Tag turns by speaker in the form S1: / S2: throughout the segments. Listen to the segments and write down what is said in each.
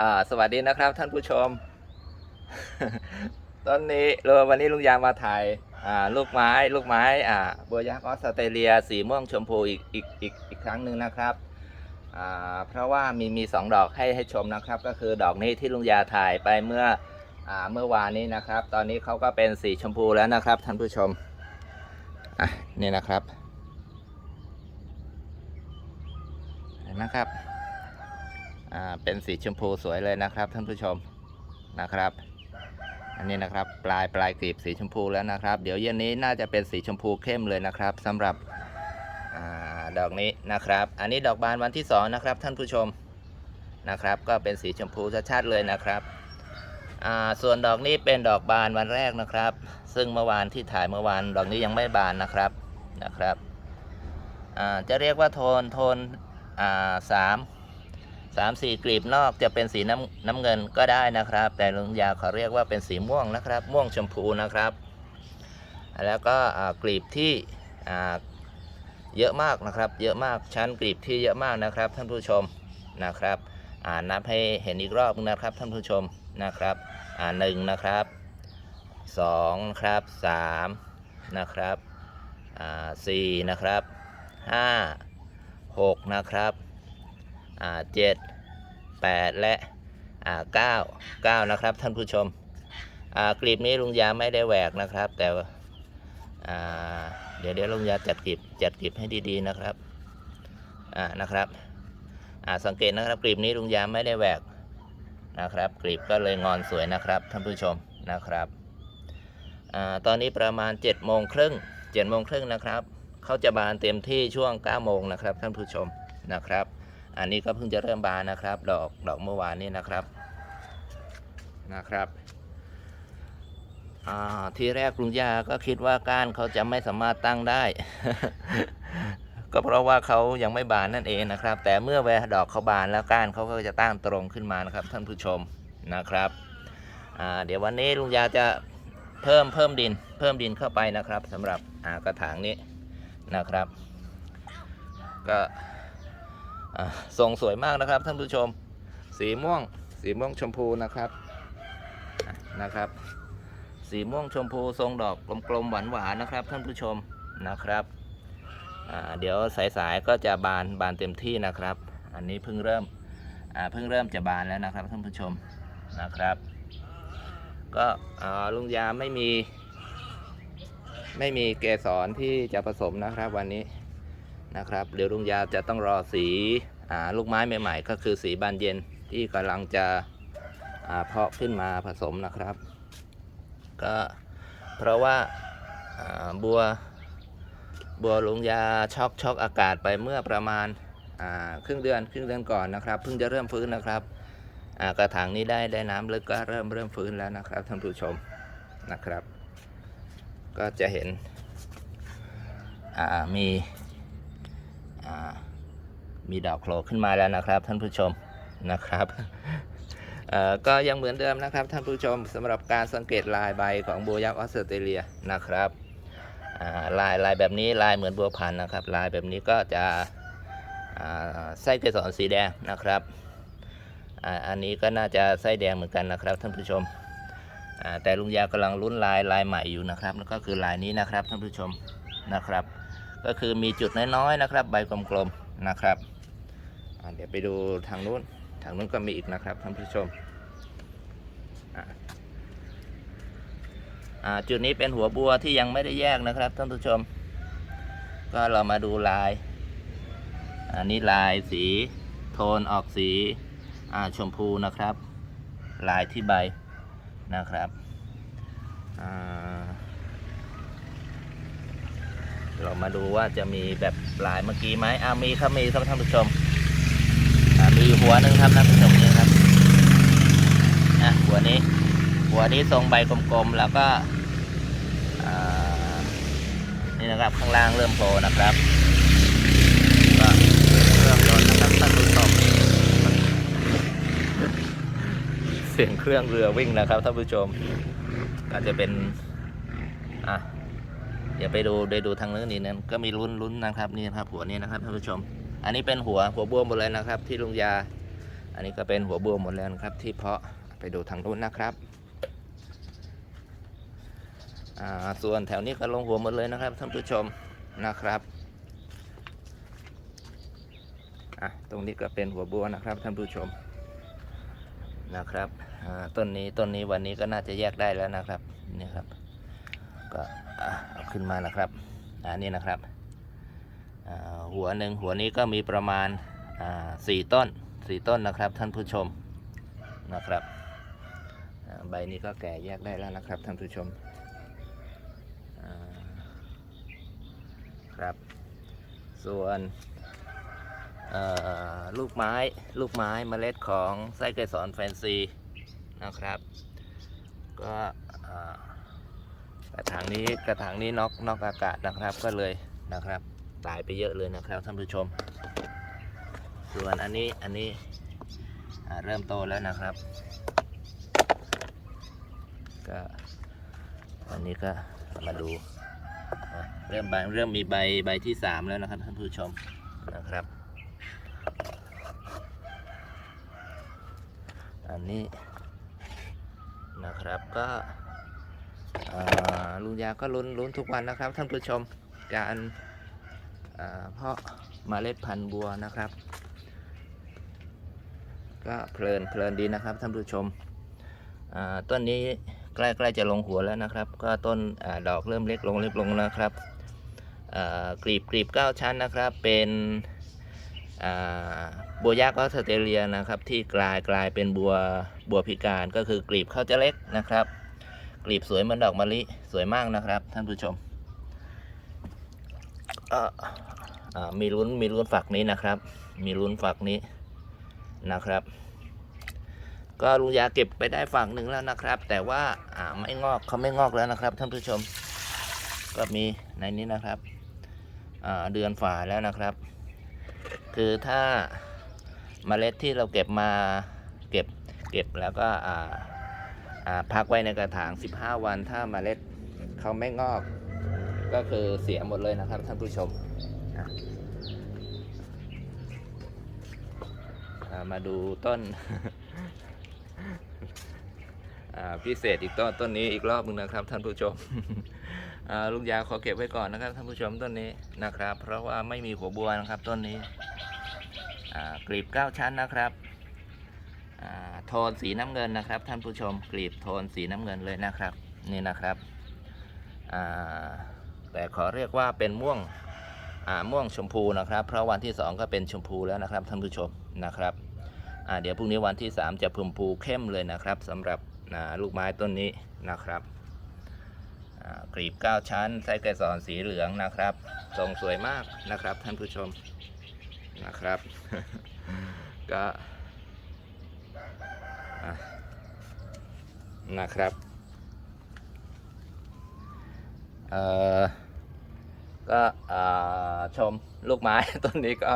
S1: อ่าสวัสดีนะครับท่านผู้ชม ตอนนี้เราวันนี้ลุงยางมาถ่ายอ่าลูกไม้ลูกไม้อ่าบัวยักษ์ออสเตรเลียสีม่วงชมพูอีกอีกอีกอีกครั้งหนึ่งนะครับอ่าเพราะว่ามีมีสองดอกให้ให้ชมนะครับ ก็คือดอกนี้ที่ลุงยาถ่ายไปเมื่ออ่าเมื่อวานนี้นะครับ ตอนนี้เขาก็เป็นสีชมพูแล้วนะครับ ท่านผู้ชมอะนี่นะครับเห็นไหมครับ อ่าเป็นสีชมพูสวยเลยนะครับ ท่านผู้ชมนะครับ อันนี้นะครับปลายปลายกลีบสีชมพูแล้วนะครับ เดี๋ยวเย็นนี้น่าจะเป็นสีชมพูเข้มเลยนะครับสำหรับอาดอกนี้นะครับ อันนี้ดอกบานวันที่สองนะครับท่านผู้ชมนะครับ ก็เป็นสีชมพูชัดๆเลยนะครับส่วนดอกนี้เป็นดอกบานวันแรกนะครับ ซึ่งเมื่อวานที่ถ่ายเมื่อวานดอกนี้ยังไม่บานนะครับนะครับจะเรียกว่าโทนโทนสาม สามสี่กลีบนอกจะเป็นสีน้ำน้ำเงินก็ได้นะครับ แต่ลุงยาเขาเรียกว่าเป็นสีม่วงนะครับ ม่วงชมพูนะครับ แล้วก็กลีบที่เยอะมากนะครับ เยอะมากชั้นกลีบที่เยอะมากนะครับ ท่านผู้ชมนะครับอ่านับให้เห็นอีกรอบนะครับ ท่านผู้ชมนะครับอ่าหนึ่งนะครับสองครับสามนะครับอ่าสี่นะครับห้าหกนะครับ เจ็ดแปดและเก้าเก้านะครับท่านผู้ชมกลีบนี้ลุงยาไม่ได้แหวกนะครับ แต่เดี๋ยวเดี๋ยวลุงยาจัดกลีบจัดกลีบให้ดีๆนะครับนะครับสังเกตนะครับกลีบนี้ลุงยาไม่ได้แหวกนะครับกลีบก็เลยงอนสวยนะครับท่านผู้ชมนะครับอตอนนี้ประมาณ7จ็ดโมงครึ่งเจ็ดโมงครึ่งนะครับ เขาจะบานเต็มที่ช่วง9ก้าโมงนะครับท่านผู้ชมนะครับ อันนี้ก็เพิ่งจะเริ่มบานนะครับ ดอกดอกเมื่อวานนี้นะครับนะครับทีแรกลุงยาก็คิดว่าก้านเขาจะไม่สามารถตั้งได้ ก็เพราะว่าเขายังไม่บานนั่นเองนะครับ แต่เมื่อแวดอกเขาบานแล้วก้านเขาก็จะตั้งตรงขึ้นมานะครับ ท่านผู้ชมนะครับเดี๋ยววันนี้ลุงยาจะเพิ่มเพิ่มดิน เพิ่มดินเข้าไปนะครับสำหรับกระถางนี้นะครับ ก็ ทรงสวยมากนะครับท่านผู้ชม สีม่วง สีม่วงชมพูนะครับนะครับ สีม่วงชมพูทรงดอกกลมๆหวานๆนะครับ ท่านผู้ชมนะครับเดี๋ยวสายๆก็จะบานบานเต็มที่นะครับ อันนี้เพิ่งเริ่มเพิ่งเริ่มจะบานแล้วนะครับท่านผู้ชมนะครับ ก็ลุงยาไม่มี ไม่มีเกสรที่จะผสมนะครับวันนี้ นะครับเดี๋ยวลุงยาจะต้องรอสีอลูกไม้ใหม่ ๆ ก็คือสีบานเย็นที่กำลังจะเพาะขึ้นมาผสมนะครับ ก็เพราะว่าาบัวบัวลุงยาช็อกช็อกอากาศไปเมื่อประมาณาครึ่งเดือนครึ่งเดือนก่อนนะครับเพิ่งจะเริ่มฟื้นนะครับกระถางนี้ได้ได้น้ำลึกก็เริ่มเริ่มฟื้นแล้วนะครับท่านผู้ชมนะครับ ก็จะเห็นมี มีดอกโผล่ขึ้นมาแล้วนะครับ ท่านผู้ชมนะครับก็ยังเหมือนเดิมนะครับ ท่านผู้ชมสำหรับการสังเกตลายใบของบัวยักษ์ออสเตรเลียนะครับลายลายแบบนี้ลายเหมือนบัวพันนะครับ ลายแบบนี้ก็จะอ่าไส้เกสรสีแดงนะครับอ,อันนี้ก็น่าจะไส้แดงเหมือนกันนะครับ ท่านผู้ชมแต่ลุงยากำลังลุ้นลายลายใหม่อยู่นะครับแล้วก็คือลายนี้นะครับท่านผู้ชมนะครับ ก็คือมีจุดน้อยๆนะครับ ใบกลมๆนะครับเดี๋ยวไปดูทางนู้นทางนู้นก็มีอีกนะครับท่านผู้ชมจุดนี้เป็นหัวบัวที่ยังไม่ได้แยกนะครับท่านผู้ชม ก็เรามาดูลาย อันนี้ลายสีโทนออกสีชมพูนะครับ ลายที่ใบนะครับอ่า เรามาดูว่าจะมีแบบลายเมื่อกี้ไหมอ่ามีครับมีครับท่านผู้ชมมีหัวหนึ่งครับท่านผู้ชมนี่ครับอะหัวนี้ หัวนี้ทรงใบกลมๆแล้วก็นี่นะครับข้างล่างเริ่มโผล่นะครับก็เริ่มต้นนะครับท่านผู้ชมเสียงเครื่องเรือวิ่งนะครับท่านผู้ชมอาจจะเป็นอะ เดี๋ยวไปดูไปดูทางนู้นนี่นั้นก็มีลุ้นลุ้นนะครับนี่นะครับ หัวนี้นะครับท่านผู้ชม อันนี้เป็นหัวหัวบวมหมดเลยนะครับ ที่ลุงยา อันนี้ก็เป็นหัวบัวหมดแล้วนะครับ ที่เพาะไปดูทางนู้นนะครับอ่าส่วนแถวนี้ก็ลงหัวหมดเลยนะครับท่านผู้ชมนะครับอะตรงนี้ก็เป็นหัวบัวนะครับท่านผู้ชมนะครับอ่าต้นนี้ต้นนี้วันนี้ก็น่าจะแยกได้แล้วนะครับนี่ครับก็ ขึ้นมานะครับอันนี้นะครับหัวหนึ่งหัวนี้ก็มีประมาณสี่ต้นสี่ต้นนะครับท่านผู้ชมนะครับใบนี้ก็แก่แยกได้แล้วนะครับท่านผู้ชมครับ ส่วนลูกไม้ลูกไม้เมล็ดของไส้เกสรแฟนซีนะครับ ก็ กระถางนี้กระถางนี้น็อกน็อกอากาศนะครับก็เลยนะครับ ตายไปเยอะเลยนะครับท่านผู้ชม ส่วนอันนี้อันนี้เริ่มโตแล้วนะครับ ก็อันนี้ก็มาดูเริ่มใบเริ่มมีใบใบที่สามแล้วนะครับท่านผู้ชมนะครับ อันนี้นะครับก็ ลุงยาก็ลุ้นลุ้นทุกวันนะครับ ท่านผู้ชมการเพาะเมล็ดพันธุ์บัวนะครับ ก็เพลินเพลินดีนะครับท่านผู้ชมต้นนี้ใกล้ใกล้จะลงหัวแล้วนะครับ ก็ต้นอดอกเริ่มเล็กลงเล็กลงนะครับกลีบกลีบเก้าชั้นนะครับ เป็นบัวยักษ์ออสเตรเลียนะครับ ที่กลายกลายเป็นบัวบัวพิการก็คือกลีบเขาจะเล็กนะครับ กลีบสวยเหมือนดอกมะลิสวยมากนะครับ ท่านผู้ชมมีลุ้นมีลุ้นฝักนี้นะครับ มีลุ้นฝักนี้นะครับ ก็ลุงยาเก็บไปได้ฝั่งหนึ่งแล้วนะครับ แต่ว่าไม่งอกเขาไม่งอกแล้วนะครับ ท่านผู้ชม ก็มีในนี้นะครับเดือนฝ่าแล้วนะครับ คือถ้าเมล็ดที่เราเก็บมาเก็บเก็บแล้วก็ พักไว้ในกระถาง 15 วัน ถ้าเมล็ดเขาไม่งอก ก็คือเสียหมดเลยนะครับท่านผู้ชม มาดูต้นพิเศษอีกต้นต้นนี้อีกรอบหนึงนะครับท่านผู้ชมลุงยาขอเก็บไว้ก่อนนะครับท่านผู้ชมต้นนี้นะครับ เพราะว่าไม่มีหัวบัวนะครับต้นนี้กลีบเก้าชั้นนะครับ โทนสีน้ำเงินนะครับ ท่านผู้ชมกลีบโทนสีน้ำเงินเลยนะครับนี่นะครับแต่ขอเรียกว่าเป็นม่วงม่วงชมพูนะครับ เพราะวันที่ 2 ก็เป็นชมพูแล้วนะครับท่านผู้ชมนะครับเดี๋ยวพรุ่งนี้วันที่ 3 จะชมพูเข้มเลยนะครับสำหรับลูกไม้ต้นนี้นะครับกรีบ 9 ชั้นไส้เกสรสีเหลืองนะครับทรงสวยมากนะครับท่านผู้ชมนะครับ ก็ นะครับเอ่อก็ชมลูกไม้ต้นนี้ก็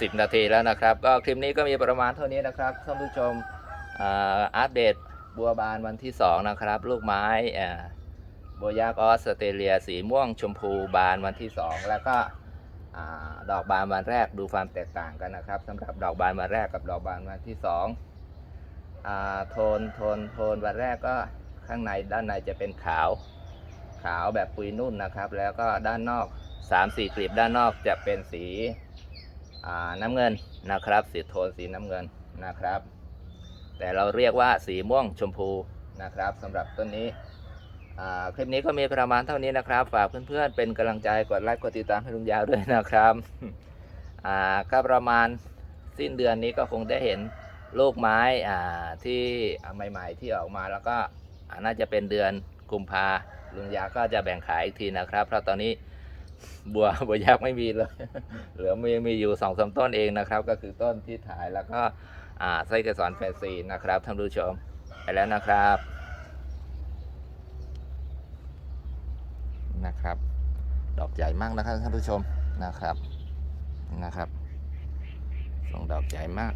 S1: สิบนาทีแล้วนะครับ ก็คลิปนี้ก็มีประมาณเท่านี้นะครับท่านผู้ชมอัปเดตบัวบานวันที่ 2 นะครับ ลูกไม้บัวยักออสเตรเลียสีม่วงชมพูบานวันที่ 2 แล้วก็ดอกบานวันแรกดูความแตกต่างกันนะครับสำหรับดอกบานวันแรกกับดอกบานวันที่2อ โทนโทนโทนวันแรกก็ข้างในด้านในจะเป็นขาว ขาวแบบปุยนุ่นนะครับ แล้วก็ด้านนอก3 4กลีบด้านนอกจะเป็นสีน้ำเงินนะครับ สีโทนสีน้ำเงินนะครับ แต่เราเรียกว่าสีม่วงชมพูนะครับสำหรับต้นนี้คลิปนี้ก็มีประมาณเท่านี้นะครับ ฝากเพื่อนๆ เป็นกำลังใจกดไลค์กดติดตามให้ลุงยาวด้วยนะครับก็ประมาณสิ้นเดือนนี้ก็คงได้เห็น ลูกไม้อ่าที่ใหม่ๆที่ออกมาแล้วก็น่าจะเป็นเดือนกุมภาลุงยาก็จะแบ่งขายอีกทีนะครับ เพราะตอนนี้บัวบัวยักษ์ไม่มีเลยเหลือมีมีอยู่สองสามต้นเองนะครับ ก็คือต้นที่ถ่ายแล้วก็อ่าไส้กระสอนแฟนซีนะครับท่านผู้ชมไปแล้วนะครับนะครับ ดอกใหญ่มากนะครับท่านผู้ชมนะครับนะครับส่งดอกใหญ่มาก